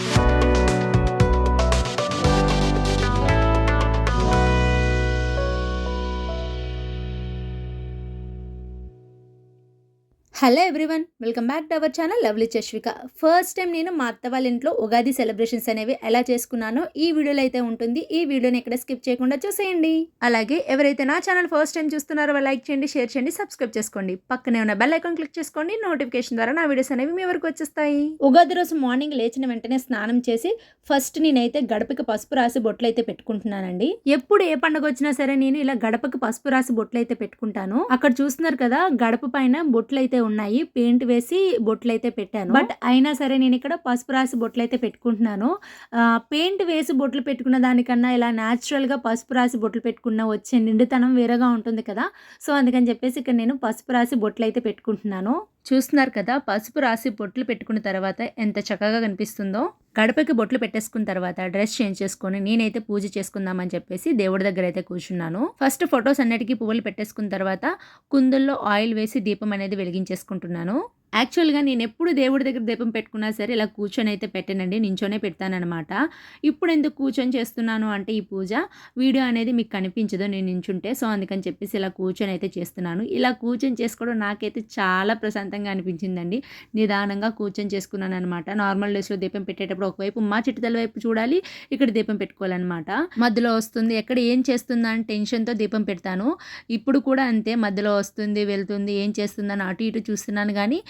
Bye. Hello everyone welcome back to our channel lovely చష్విక. First time నేను మా అత్త వాళ్ళ ఇంట్లో ఉగాది సెలబ్రేషన్స్ అనేవి ఎలా చేసుకున్నానో ఈ వీడియోలో అయితే ఉంటుంది. ఈ వీడియోని ఎక్కడ స్కిప్ చేయకుండా చూసేయండి. అలాగే ఎవరైతే నా ఛానల్ ఫస్ట్ టైం చూస్తున్నారో లైక్ చేయండి షేర్ చేయండి సబ్స్క్రైబ్ చేసుకోండి. పక్కనే ఉన్న బెల్ ఐకాన్ క్లిక్ చేసుకోండి నోటిఫికేషన్ ద్వారా నా వీడియోస్ అనేవి మీ వరకు వచ్చేస్తాయి. ఉగాది రోజు మార్నింగ్ లేచిన వెంటనే స్నానం చేసి ఫస్ట్ నేనైతే గడపకి పసుపు రాసి బొట్లు అయితే పెట్టుకుంటున్నానండి. ఎప్పుడు ఏ పండుగ వచ్చినా సరే నేను ఇలా గడపకి పసుపు రాసి బొట్లు అయితే పెట్టుకుంటాను. అక్కడ చూస్తున్నారు కదా గడప పైన బొట్లు అయితే ఉన్నాయి. పెయింట్ వేసి బొట్లు అయితే పెట్టాను. బట్ అయినా సరే నేను ఇక్కడ పసుపు రాసి బొట్లు అయితే పెట్టుకుంటున్నాను పెయింట్ వేసి బొట్లు పెట్టుకున్న దానికన్నా ఇలా న్యాచురల్గా పసుపు రాసి బొట్లు పెట్టుకున్న వచ్చే నిండుతనం వేరేగా ఉంటుంది కదా. సో అందుకని చెప్పేసి ఇక్కడ నేను పసుపు రాసి బొట్లు అయితే పెట్టుకుంటున్నాను. చూస్తున్నారు కదా పసుపు రాసి బొట్లు పెట్టుకున్న తర్వాత ఎంత చక్కగా కనిపిస్తుందో. గడపకి బొట్లు పెట్టేసుకున్న తర్వాత డ్రెస్ చేంజ్ చేసుకొని నేనైతే పూజ చేసుకుందామని చెప్పేసి దేవుడి దగ్గర అయితే కూర్చున్నాను. ఫస్ట్ ఫొటోస్ అన్నిటికీ పువ్వులు పెట్టేసుకున్న తర్వాత కుందుల్లో ఆయిల్ వేసి దీపం అనేది వెలిగించేసుకుంటున్నాను. యాక్చువల్గా నేను ఎప్పుడు దేవుడి దగ్గర దీపం పెట్టుకున్నా సరే ఇలా కూర్చొని అయితే పెట్టానండి. నించోనే పెడతానమాట ఇప్పుడు ఎందుకు కూర్చొని చేస్తున్నాను అంటే ఈ పూజ వీడియో అనేది మీకు కనిపించదు. నేను నించుంటే సో అందుకని చెప్పేసి ఇలా కూర్చొని అయితే చేస్తున్నాను. ఇలా కూర్చొని చేసుకోవడం నాకైతే చాలా ప్రశాంతంగా అనిపించిందండి. నిదానంగా కూర్చొని చేసుకున్నాను అనమాట నార్మల్ డేస్లో దీపం పెట్టేటప్పుడు ఒకవైపు మా చిట్టుదల వైపు చూడాలి ఇక్కడ దీపం పెట్టుకోవాలన్నమాట. మధ్యలో వస్తుంది ఎక్కడ ఏం చేస్తుందా అని టెన్షన్తో దీపం పెడతాను. ఇప్పుడు కూడా అంతే మధ్యలో వస్తుంది వెళ్తుంది ఏం చేస్తుందని అటు ఇటు చూస్తున్నాను కానీ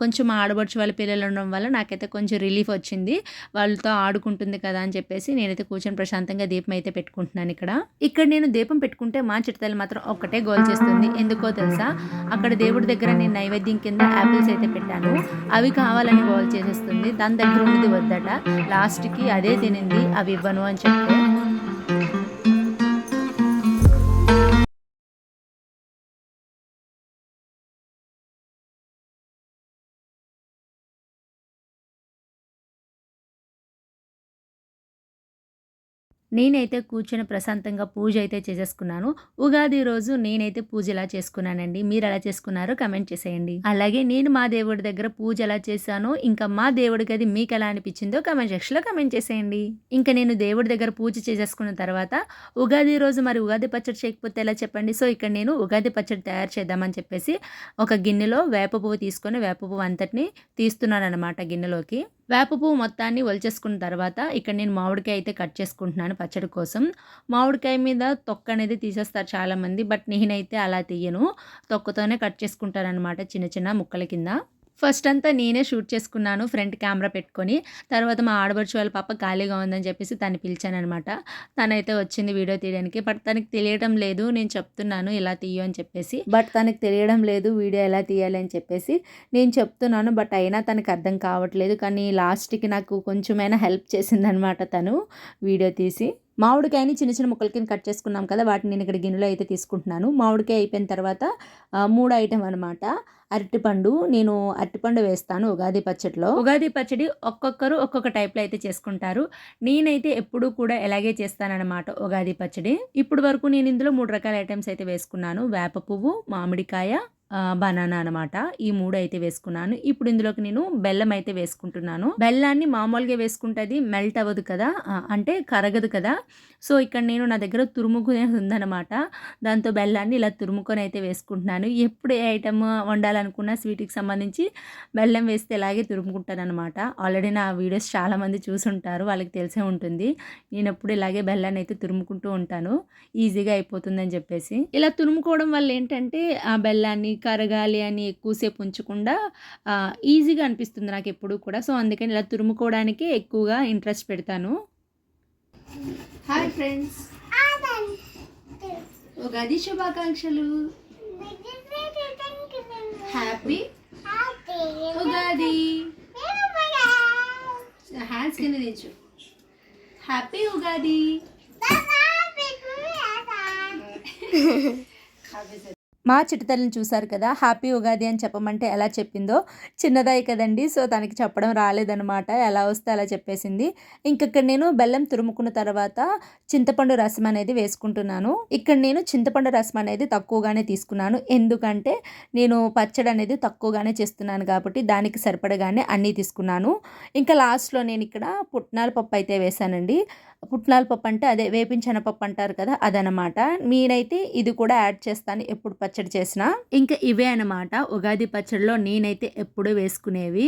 కొంచెం ఆడబడుచు వాళ్ళ పిల్లలు ఉండడం వల్ల నాకైతే కొంచెం రిలీఫ్ వచ్చింది. వాళ్ళతో ఆడుకుంటుంది కదా అని చెప్పేసి నేనైతే కూర్చొని ప్రశాంతంగా దీపం అయితే పెట్టుకుంటున్నాను ఇక్కడ. ఇక్కడ నేను దీపం పెట్టుకుంటే మా చిట్టతల్లి మాత్రం ఒక్కటే గోల్ చేస్తుంది. ఎందుకో తెలుసా? అక్కడ దేవుడి దగ్గర నేను నైవేద్యం కింద యాపిల్స్ అయితే పెట్టాను. అవి కావాలని గోల్ చేసేస్తుంది. దాని దగ్గర ఉన్నది వద్దట. లాస్ట్కి అదే తినింది. అవి ఇవ్వను అని చెప్పి. నేనైతే కూర్చొని ప్రశాంతంగా పూజ అయితే చేసేసుకున్నాను. ఉగాది రోజు నేనైతే పూజ ఎలా చేసుకున్నానండి? మీరు ఎలా చేసుకున్నారో కమెంట్ చేసేయండి. అలాగే నేను మా దేవుడి దగ్గర పూజ ఎలా చేశానో ఇంకా మా దేవుడికి అది మీకు ఎలా అనిపించిందో కమెంట్ సెక్షన్లో కమెంట్ చేసేయండి. ఇంకా నేను దేవుడి దగ్గర పూజ చేసేసుకున్న తర్వాత ఉగాది రోజు మరి ఉగాది పచ్చడి చేయకపోతే ఎలా చెప్పండి? సో ఇక్కడ నేను ఉగాది పచ్చడి తయారు చేద్దామని చెప్పేసి ఒక గిన్నెలో వేప పువ్వు తీసుకొని వేప పువ్వు అంతటిని తీస్తున్నాను అనమాట గిన్నెలోకి. వేప పువ్వు మొత్తాన్ని ఒలిచేసుకున్న తర్వాత ఇక్కడ నేను మామిడికాయ అయితే కట్ చేసుకుంటున్నాను పచ్చడి కోసం. మామిడికాయ మీద తొక్క అనేది తీసేస్తారు చాలామంది బట్ నేనైతే అలా తీయను. తొక్కతోనే కట్ చేసుకుంటాను అనమాట చిన్న చిన్న ముక్కల కింద. ఫస్ట్ అంతా నేనే షూట్ చేసుకున్నాను ఫ్రంట్ కెమెరా పెట్టుకొని తర్వాత మా ఆడబడుచు వాళ్ళ పాప ఖాళీగా ఉందని చెప్పేసి తను పిలిచాను అనమాట తనైతే వచ్చింది వీడియో తీయడానికి బట్ తనకి తెలియడం లేదు నేను చెప్తున్నాను ఇలా తీయు అని చెప్పేసి. బట్ తనకి తెలియడం లేదు వీడియో ఎలా తీయాలి అని చెప్పేసి నేను చెప్తున్నాను బట్ అయినా తనకు అర్థం కావట్లేదు. కానీ లాస్ట్కి నాకు కొంచెమైనా హెల్ప్ చేసిందనమాట తను వీడియో తీసి. మామిడికాయని చిన్న చిన్న ముక్కల కింద కట్ చేసుకున్నాం కదా వాటిని నేను ఇక్కడ గిన్నెలో అయితే తీసుకుంటున్నాను. మామిడికాయ అయిపోయిన తర్వాత మూడు ఐటెం అనమాట అరటిపండు నేను అరటిపండు వేస్తాను ఉగాది పచ్చడిలో. ఉగాది పచ్చడి ఒక్కొక్కరు ఒక్కొక్క టైప్లో అయితే చేసుకుంటారు. నేనైతే ఎప్పుడూ కూడా ఎలాగే చేస్తానన్నమాట ఉగాది పచ్చడి. ఇప్పుడు వరకు నేను ఇందులో మూడు రకాల ఐటమ్స్ అయితే వేసుకున్నాను. వేప పువ్వు మామిడికాయ బనానా అనమాట ఈ మూడు అయితే వేసుకున్నాను. ఇప్పుడు ఇందులోకి నేను బెల్లం అయితే వేసుకుంటున్నాను. బెల్లాన్ని మామూలుగా వేసుకుంటుంది మెల్ట్ అవ్వదు కదా అంటే కరగదు కదా. సో ఇక్కడ నేను నా దగ్గర తురుముకునే ఉందన్నమాట. దాంతో బెల్లాన్ని ఇలా తురుముకొని అయితే వేసుకుంటున్నాను. ఎప్పుడు ఏ ఐటమ్ వండాలనుకున్నా స్వీట్కి సంబంధించి బెల్లం వేస్తే ఇలాగే తురుముకుంటాను అనమాట ఆల్రెడీ నా వీడియోస్ చాలామంది చూసుంటారు వాళ్ళకి తెలిసే ఉంటుంది. నేను ఎప్పుడు ఇలాగే బెల్లాన్ని అయితే తురుముకుంటూ ఉంటాను. ఈజీగా అయిపోతుందని చెప్పేసి. ఇలా తురుముకోవడం వల్ల ఏంటంటే ఆ బెల్లాన్ని కరగాలి అని ఎక్కువసేపు ఉంచకుండా ఈజీగా అనిపిస్తుంది నాకు ఎప్పుడు కూడా. సో అందుకని ఇలా తురుముకోవడానికి ఎక్కువగా ఇంట్రెస్ట్ పెడతాను. Hi friends. ఉగాది శుభాకాంక్షలు. హ్యాపీ. ఉగాది హ్యాండ్స్ కింద దించు హ్యాపీ ఉగాది. మా చిట్టుతల్లిని చూశారు కదా హ్యాపీ ఉగాది అని చెప్పమంటే ఎలా చెప్పిందో చిన్నదాయి కదండి. సో తనకి చెప్పడం రాలేదనమాట ఎలా వస్తే అలా చెప్పేసింది. ఇంకక్కడ నేను బెల్లం తురుముకున్న తర్వాత చింతపండు రసం అనేది వేసుకుంటున్నాను. ఇక్కడ నేను చింతపండు రసం అనేది తక్కువగానే తీసుకున్నాను. ఎందుకంటే నేను పచ్చడి అనేది తక్కువగానే చేస్తున్నాను కాబట్టి దానికి సరిపడగానే అన్నీ తీసుకున్నాను. ఇంకా లాస్ట్లో నేను ఇక్కడ పుట్నాల పప్పు అయితే వేశానండి. పుట్నాల పప్పు అంటే అదే వేపించిన పప్పు అంటారు కదా అదనమాట నేనైతే ఇది కూడా యాడ్ చేస్తాను ఎప్పుడు పచ్చడి చేసిన ఇంకా ఇవే అనమాట ఉగాది పచ్చడిలో నేనైతే ఎప్పుడూ వేసుకునేవి.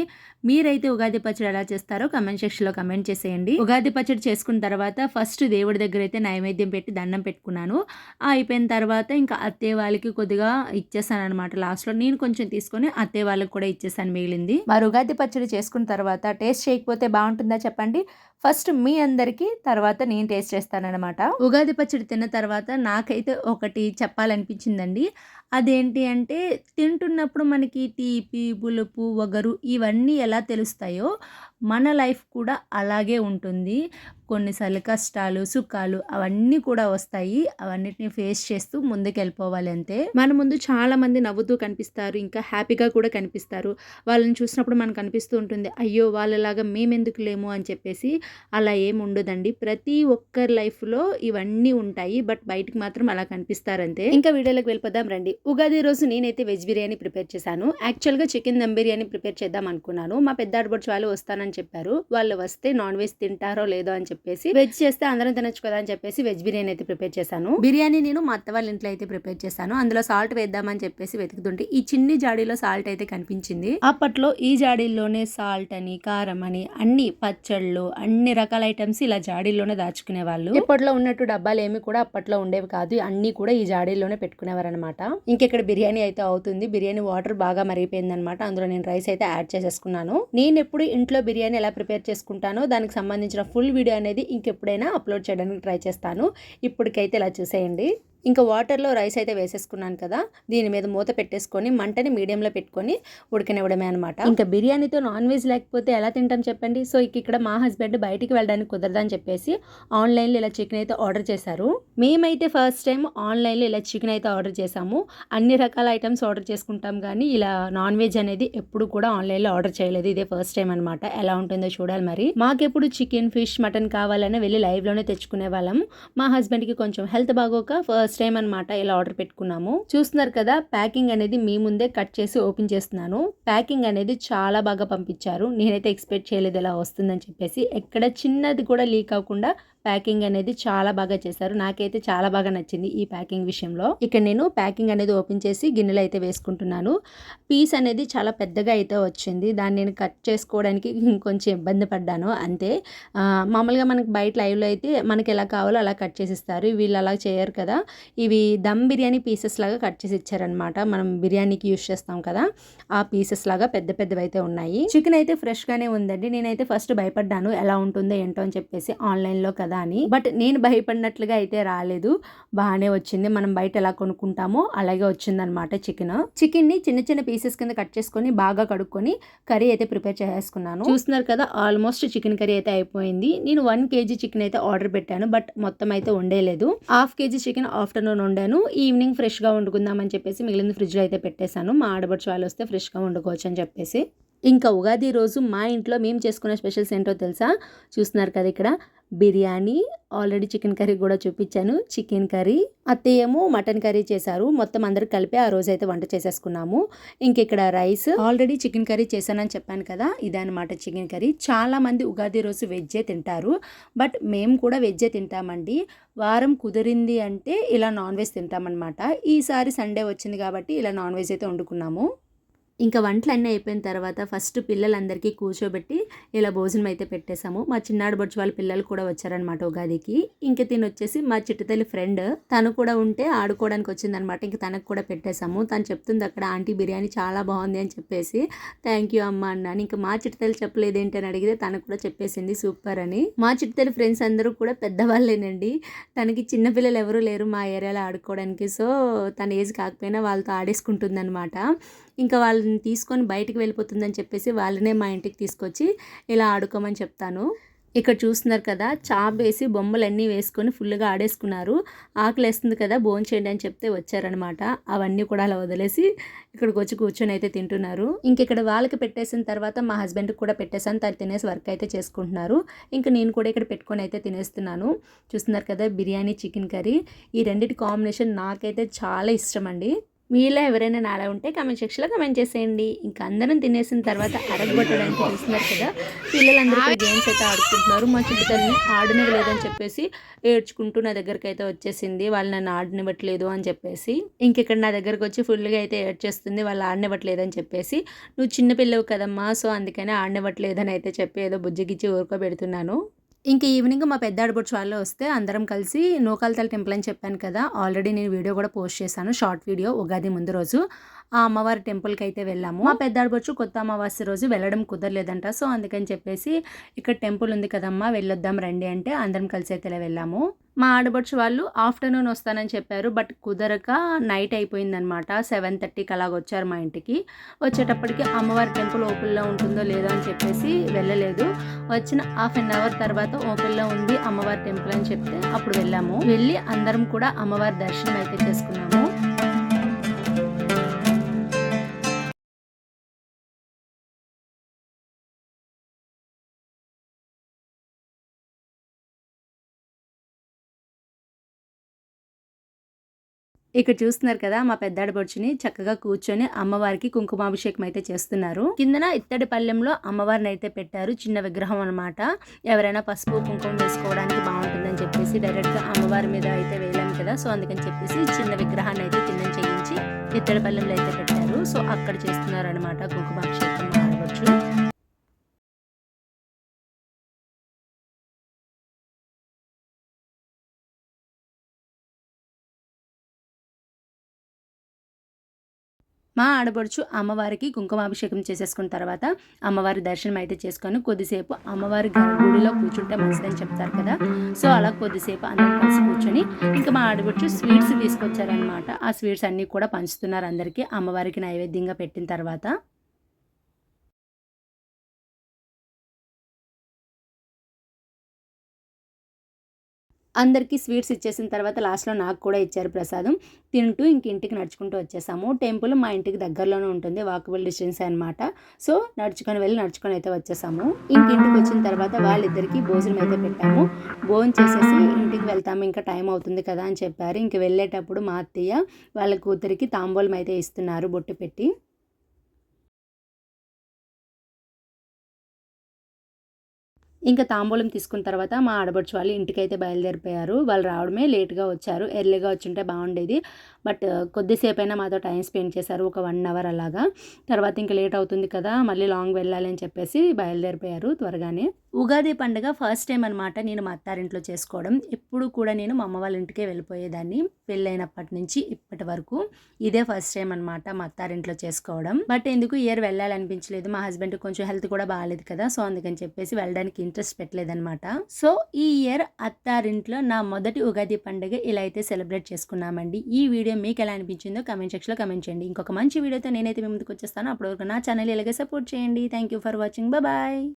మీరైతే ఉగాది పచ్చడి ఎలా చేస్తారో కమెంట్ సెక్షన్లో కమెంట్ చేసేయండి. ఉగాది పచ్చడి చేసుకున్న తర్వాత ఫస్ట్ దేవుడి దగ్గర అయితే నైవేద్యం పెట్టి దండం పెట్టుకున్నాను. అయిపోయిన తర్వాత ఇంకా అత్తయ్య వాళ్ళకి కొద్దిగా ఇచ్చేసాను అనమాట లాస్ట్లో నేను కొంచెం తీసుకొని అత్తయ్య వాళ్ళకి కూడా ఇచ్చేసాను మిగిలింది. మరి ఉగాది పచ్చడి చేసుకున్న తర్వాత టేస్ట్ చేయకపోతే బాగుంటుందా చెప్పండి? ఫస్ట్ మీ అందరికీ తర్వాత నేను టేస్ట్ చేస్తానన్నమాట. ఉగాది పచ్చడి తిన్న తర్వాత నాకైతే ఒకటి చెప్పాలనిపించిందండి. అదేంటి అంటే తింటున్నప్పుడు మనకి తీపి పులుపు వగరు ఇవన్నీ ఎలా తెలుస్తాయో మన లైఫ్ కూడా అలాగే ఉంటుంది. కొన్నిసార్లు కష్టాలు సుఖాలు అవన్నీ కూడా వస్తాయి. అవన్నిటిని ఫేస్ చేస్తూ ముందుకు వెళ్ళిపోవాలి అంతే. మన ముందు చాలా మంది నవ్వుతూ కనిపిస్తారు ఇంకా హ్యాపీగా కూడా కనిపిస్తారు. వాళ్ళని చూసినప్పుడు మనకు అనిపిస్తూ ఉంటుంది అయ్యో వాళ్ళలాగా మేమెందుకు లేము అని చెప్పేసి. అలా ఏమి ఉండదండి. ప్రతి ఒక్కరి లైఫ్లో ఇవన్నీ ఉంటాయి బట్ బయటకు మాత్రం అలా కనిపిస్తారంతే. ఇంకా వీడియోలోకి వెళ్ళిపోదాం రండి. ఉగాది రోజు నేనైతే వెజ్ బిర్యానీ ప్రిపేర్ చేశాను. యాక్చువల్గా చికెన్ దమ్ బిర్యానీ ప్రిపేర్ చేద్దాం అనుకున్నాను. మా పెద్ద ఆడబడుచు వాళ్ళు వస్తానని చెప్పారు. వాళ్ళు వస్తే నాన్ వెజ్ తింటారో లేదో అని చెప్పేసి వెజ్ చేస్తే అందరం తినొచ్చు కదా అని చెప్పేసి వెజ్ బిర్యానీ అయితే ప్రిపేర్ చేశాను. బిర్యానీ నేను మా అత్త వాళ్ళ ఇంట్లో అయితే ప్రిపేర్ చేశాను. అందులో సాల్ట్ వేద్దామని చెప్పేసి వెతుకుతుంటే ఈ చిన్ని జాడీలో సాల్ట్ అయితే కనిపించింది. అప్పట్లో ఈ జాడీల్లోనే సాల్ట్ అని కారం అని అన్ని పచ్చళ్ళు అన్ని రకాల ఐటమ్స్ ఇలా జాడీల్లోనే దాచుకునే వాళ్ళు ఇప్పట్లో ఉన్నట్టు డబ్బాలు ఏమి కూడా అప్పట్లో ఉండేవి కాదు. అన్ని కూడా ఈ జాడీల్లోనే పెట్టుకునేవారు అనమాట ఇంకెక్కడ బిర్యానీ అయితే అవుతుంది. బిర్యానీ వాటర్ బాగా మరిగిపోయిందనమాట అందులో నేను రైస్ అయితే యాడ్ చేసేసుకున్నాను. నేను ఎప్పుడు ఇంట్లో బిర్యానీ ఎలా ప్రిపేర్ చేసుకుంటానో దానికి సంబంధించిన ఫుల్ వీడియో అనేది ఇంకెప్పుడైనా అప్లోడ్ చేయడానికి ట్రై చేస్తాను. ఇప్పటికైతే ఇలా చూసేయండి. ఇంకా వాటర్లో రైస్ అయితే వేసేసుకున్నాను కదా దీని మీద మూత పెట్టేసుకొని మంటని మీడియంలో పెట్టుకొని ఉడకనివ్వడమే అనమాట ఇంకా బిర్యానీతో నాన్ వెజ్ లేకపోతే ఎలా తింటాం చెప్పండి? సో ఇక ఇక్కడ మా హస్బెండ్ బయటికి వెళ్ళడానికి కుదరదని చెప్పేసి ఆన్లైన్లో ఇలా చికెన్ అయితే ఆర్డర్ చేశారు. మేమైతే ఫస్ట్ టైం ఆన్లైన్లో ఇలా చికెన్ అయితే ఆర్డర్ చేసాము అన్ని రకాల ఐటమ్స్ ఆర్డర్ చేసుకుంటాం కానీ ఇలా నాన్ వెజ్ అనేది ఎప్పుడు కూడా ఆన్లైన్లో ఆర్డర్ చేయలేదు. ఇదే ఫస్ట్ టైం అనమాట ఎలా ఉంటుందో చూడాలి మరి. మాకెప్పుడు చికెన్ ఫిష్ మటన్ కావాలని వెళ్ళి లైవ్లోనే తెచ్చుకునే వాళ్ళం. మా హస్బెండ్కి కొంచెం హెల్త్ బాగోక ఫస్ట్ ఫస్ట్ టైం అనమాట ఇలా ఆర్డర్ పెట్టుకున్నాము. చూస్తున్నారు కదా ప్యాకింగ్ అనేది మీ ముందే కట్ చేసి ఓపెన్ చేస్తున్నాను. ప్యాకింగ్ అనేది చాలా బాగా పంపించారు. నేనైతే ఎక్స్పెక్ట్ చేయలేదు ఇలా వస్తుందని చెప్పేసి. ఎక్కడ చిన్నది కూడా లీక్ అవ్వకుండా ప్యాకింగ్ అనేది చాలా బాగా చేశారు. నాకైతే చాలా బాగా నచ్చింది ఈ ప్యాకింగ్ విషయంలో. ఇక్కడ నేను ప్యాకింగ్ అనేది ఓపెన్ చేసి గిన్నెలు అయితే వేసుకుంటున్నాను. పీస్ అనేది చాలా పెద్దగా అయితే వచ్చింది. దాన్ని నేను కట్ చేసుకోవడానికి కొంచెం ఇబ్బంది పడ్డాను. అంతే. మామూలుగా మనకి బయట లైవ్లో అయితే మనకి ఎలా కావాలో అలా కట్ చేసి ఇస్తారు వీళ్ళు అలా చేయరు కదా. ఇవి దమ్ బిర్యానీ పీసెస్ లాగా కట్ చేసి ఇచ్చారనమాట మనం బిర్యానీకి యూస్ చేస్తాం కదా. ఆ పీసెస్ లాగా పెద్ద పెద్దవి అయితే ఉన్నాయి. చికెన్ అయితే ఫ్రెష్గానే ఉందండి. నేనైతే ఫస్ట్ భయపడ్డాను. ఎలా ఉంటుందో ఏంటో అని చెప్పేసి ఆన్లైన్లో కదా. కదా అని. బట్ నేను భయపడినట్లుగా అయితే రాలేదు. బాగానే వచ్చింది. మనం బయట ఎలా కొనుక్కుంటామో అలాగే వచ్చిందనమాట చికెన్. చికెన్ని చిన్న చిన్న పీసెస్ కింద కట్ చేసుకొని బాగా కడుక్కొని కర్రీ అయితే ప్రిపేర్ చేసుకున్నాను చూస్తున్నారు కదా ఆల్మోస్ట్ చికెన్ కర్రీ అయితే అయిపోయింది. నేను వన్ కేజీ చికెన్ అయితే ఆర్డర్ పెట్టాను బట్ మొత్తం అయితే ఉండేలేదు హాఫ్ కేజీ చికెన్ ఆఫ్టర్నూన్ వండాను. ఈవినింగ్ ఫ్రెష్గా వండుకుందామని చెప్పేసి మిగిలిన ఫ్రిడ్జ్లో అయితే పెట్టేశాను. మా ఆడబడుచు వాళ్ళు వస్తే ఫ్రెష్గా వండుకోవచ్చు అని చెప్పేసి. ఇంకా ఉగాది రోజు మా ఇంట్లో మేము చేసుకునే స్పెషల్స్ ఏంటో తెలుసా? చూస్తున్నారు కదా ఇక్కడ. బిర్యానీ ఆల్రెడీ చికెన్ కర్రీ కూడా చూపించాను. చికెన్ కర్రీ అత్తయ్యేమో మటన్ కర్రీ చేశారు. మొత్తం అందరు కలిపి ఆ రోజు అయితే వంట చేసేసుకున్నాము. ఇంక ఇక్కడ రైస్. ఆల్రెడీ చికెన్ కర్రీ చేశానని చెప్పాను కదా ఇదనమాట చికెన్ కర్రీ. చాలా మంది ఉగాది రోజు వెజ్జే తింటారు. బట్ మేము కూడా వెజ్జే తింటామండి. వారం కుదిరింది అంటే ఇలా నాన్ వెజ్ తింటామన్నమాట. ఈసారి సండే వచ్చింది కాబట్టి ఇలా నాన్ వెజ్ అయితే వండుకున్నాము. ఇంకా వంటలు అన్నీ అయిపోయిన తర్వాత ఫస్ట్ పిల్లలందరికీ కూర్చోబెట్టి ఇలా భోజనం అయితే పెట్టేశాము. మా చిన్నాడు బొచ్చు వాళ్ళ పిల్లలు కూడా వచ్చారనమాట ఉగాదికి. ఇంక తిని వచ్చేసి మా చిట్టుతల్లి ఫ్రెండ్ తను కూడా ఉంటే ఆడుకోవడానికి వచ్చిందనమాట ఇంక తనకు కూడా పెట్టేశాము. తను చెప్తుంది అక్కడ ఆంటీ బిర్యానీ చాలా బాగుంది అని చెప్పేసి థ్యాంక్ యూ అమ్మ అన్నాను. ఇంకా మా చిట్టుతల్లి చెప్పలేదు ఏంటి అని అడిగితే తను కూడా చెప్పేసింది సూపర్ అని. మా చిట్టుతల్లి ఫ్రెండ్స్ అందరూ కూడా పెద్దవాళ్ళేనండి. తనకి చిన్నపిల్లలు ఎవరూ లేరు మా ఏరియాలో ఆడుకోవడానికి. సో తన ఏజ్ కాకపోయినా వాళ్ళతో ఆడేసుకుంటుందనమాట ఇంకా వాళ్ళని తీసుకొని బయటికి వెళ్ళిపోతుందని చెప్పేసి వాళ్ళనే మా ఇంటికి తీసుకొచ్చి ఇలా ఆడుకోమని చెప్తాను. ఇక్కడ చూస్తున్నారు కదా చాప్ వేసి బొమ్మలన్నీ వేసుకొని ఫుల్గా ఆడేసుకున్నారు. ఆకలి వేస్తుంది కదా భోజనం చేయండి అని చెప్తే వచ్చారనమాట అవన్నీ కూడా అలా వదిలేసి ఇక్కడికి వచ్చి కూర్చొని అయితే తింటున్నారు. ఇంక ఇక్కడ వాళ్ళకి పెట్టేసిన తర్వాత మా హస్బెండ్కి కూడా పెట్టేసాను తను తినేసి వర్క్ అయితే చేసుకుంటున్నారు. ఇంకా నేను కూడా ఇక్కడ పెట్టుకొని అయితే తినేస్తున్నాను. చూస్తున్నారు కదా బిర్యానీ చికెన్ కర్రీ. ఈ రెండింటి కాంబినేషన్ నాకైతే చాలా ఇష్టం అండి. మీలో ఎవరైనా నాలా ఉంటే కమెంట్ సెక్షన్లో కమెంట్ చేసేయండి. ఇంకా అందరం తినేసిన తర్వాత అరగొట్టడానికి చూస్తున్నారు కదా పిల్లలందరూ గేమ్స్ అయితే ఆడుకుంటున్నారు. మా చిట్టుతల్ని ఆడనివ్వలేదని చెప్పేసి ఏడ్చుకుంటూ నా దగ్గరికి అయితే వచ్చేసింది. వాళ్ళు నన్ను ఆడనివ్వట్లేదు అని చెప్పేసి ఇంకెక్కడ నా దగ్గరకు వచ్చి ఫుల్గా అయితే ఏడ్చేస్తుంది. వాళ్ళు ఆడనివ్వట్లేదు అని చెప్పేసి నువ్వు చిన్న పిల్లవు కదమ్మా సో అందుకనే ఆడనివ్వట్లేదని అయితే చెప్పి ఏదో బుజ్జగిచ్చి ఊరుకోబెడుతున్నాను. ఇంక ఈవినింగ్ మా పెద్ద ఆడపడుచు వాళ్ళు వస్తే అందరం కలిసి నూకాలతల టెంపుల్ అని చెప్పాను కదా ఆల్రెడీ నేను వీడియో కూడా పోస్ట్ చేశాను షార్ట్ వీడియో ఉగాది ముందు రోజు. ఆ అమ్మవారి టెంపుల్కి అయితే వెళ్ళాము. మా పెద్ద కొత్త అమావాస్య రోజు వెళ్ళడం కుదరలేదంట. సో అందుకని చెప్పేసి ఇక్కడ టెంపుల్ ఉంది కదమ్మా వెళ్ళొద్దాం రండి అంటే అందరం కలిసి అయితే వెళ్ళాము. మా ఆడబడుచు వాళ్ళు ఆఫ్టర్నూన్ వస్తానని చెప్పారు బట్ కుదరక నైట్ అయిపోయిందనమాట. సెవెన్ థర్టీకి అలాగ వచ్చారు మా ఇంటికి. వచ్చేటప్పటికి అమ్మవారి టెంపుల్ ఓపెన్లో ఉంటుందో లేదో అని చెప్పేసి వెళ్ళలేదు. వచ్చిన హాఫ్ అన్ అవర్ తర్వాత ఓపెన్లో ఉంది అమ్మవారి టెంపుల్ అని చెప్తే అప్పుడు వెళ్ళాము. వెళ్ళి అందరం కూడా అమ్మవారి దర్శనం అయితే చేసుకున్నాము. ఇక్కడ చూస్తున్నారు కదా మా పెద్దాడి బొచ్చుని చక్కగా కూర్చొని అమ్మవారికి కుంకుమాభిషేకం అయితే చేస్తున్నారు. కిందన ఇత్తడి పల్లెంలో అమ్మవారిని అయితే పెట్టారు. చిన్న విగ్రహం అనమాట ఎవరైనా పసుపు కుంకుమ వేసుకోవడానికి బాగుంటుందని చెప్పేసి డైరెక్ట్గా అమ్మవారి మీద అయితే వేయలేము కదా. సో అందుకని చెప్పేసి చిన్న విగ్రహాన్ని అయితే కింద చేయించి ఇత్తడి పల్లెంలో అయితే పెట్టారు. సో అక్కడ చేస్తున్నారు అనమాట కుంకుమాభిషేకం. మా ఆడపడుచు అమ్మవారికి కుంకుమాభిషేకం చేసేసుకున్న తర్వాత అమ్మవారి దర్శనం అయితే చేసుకొని కొద్దిసేపు అమ్మవారి గుడిలో కూర్చుంటే మంచిదని చెప్తారు కదా. సో అలా కొద్దిసేపు అందరం కలిసి కూర్చొని ఇంకా మా ఆడపడుచు స్వీట్స్ తీసుకొచ్చారనమాట ఆ స్వీట్స్ అన్నీ కూడా పంచుతున్నారు అందరికీ. అమ్మవారికి నైవేద్యంగా పెట్టిన తర్వాత అందరికీ స్వీట్స్ ఇచ్చేసిన తర్వాత లాస్ట్లో నాకు కూడా ఇచ్చారు ప్రసాదం. తింటూ ఇంక ఇంటికి నడుచుకుంటూ వచ్చేసాము. టెంపుల్ మా ఇంటికి దగ్గరలోనే ఉంటుంది. వాకబుల్ డిస్టెన్స్ అనమాట సో నడుచుకొని వెళ్ళి నడుచుకొని అయితే వచ్చేసాము. ఇంక ఇంటికి వచ్చిన తర్వాత వాళ్ళిద్దరికి భోజనం అయితే పెట్టాము. భోజనం చేసేసి ఇంటికి వెళ్తాము. ఇంకా టైం అవుతుంది కదా అని చెప్పారు. ఇంక వెళ్ళేటప్పుడు మా అత్తయ్య వాళ్ళ కూతురికి తాంబూలం అయితే ఇస్తున్నారు బొట్టు పెట్టి. ఇంకా తాంబూలం తీసుకున్న తర్వాత మా ఆడబడుచు వాళ్ళు ఇంటికైతే బయలుదేరిపోయారు. వాళ్ళు రావడమే లేట్గా వచ్చారు. ఎర్లీగా వచ్చుంటే బాగుండేది. బట్ కొద్దిసేపు అయినా మాతో టైం స్పెండ్ చేశారు. ఒక వన్ అవర్ అలాగా. తర్వాత ఇంకా లేట్ అవుతుంది కదా మళ్ళీ లాంగ్ వెళ్ళాలి అని చెప్పేసి బయలుదేరిపోయారు త్వరగానే. ఉగాది పండుగ ఫస్ట్ టైం అనమాట నేను మా అత్తారింట్లో చేసుకోవడం. ఎప్పుడు కూడా నేను మా అమ్మ వాళ్ళ ఇంటికే వెళ్ళిపోయేదాన్ని. పెళ్ళైనప్పటి నుంచి ఇప్పటి వరకు ఇదే ఫస్ట్ టైం అనమాట మా అత్తారింట్లో చేసుకోవడం. బట్ ఎందుకు ఇయర్ వెళ్ళాలనిపించలేదు. మా హస్బెండ్ కొంచెం హెల్త్ కూడా బాగాలేదు కదా సో అందుకని చెప్పేసి వెళ్ళడానికి ఇంట్రెస్ట్ పెట్టలేదనమాట సో ఈ ఇయర్ అత్తారింట్లో నా మొదటి ఉగాది పండుగ ఇలా అయితే సెలబ్రేట్ చేసుకున్నామండి. ఈ వీడియో మీకు ఎలా అనిపించిందో కమెంట్ సెక్షన్లో కమెంట్ చేయండి. ఇంకొక మంచి వీడియోతో నేనైతే మీ ముందుకు వచ్చేస్తాను. అప్పటివరకు నా ఛానల్ ఇలాగే సపోర్ట్ చేయండి. Thank you for watching. Bye.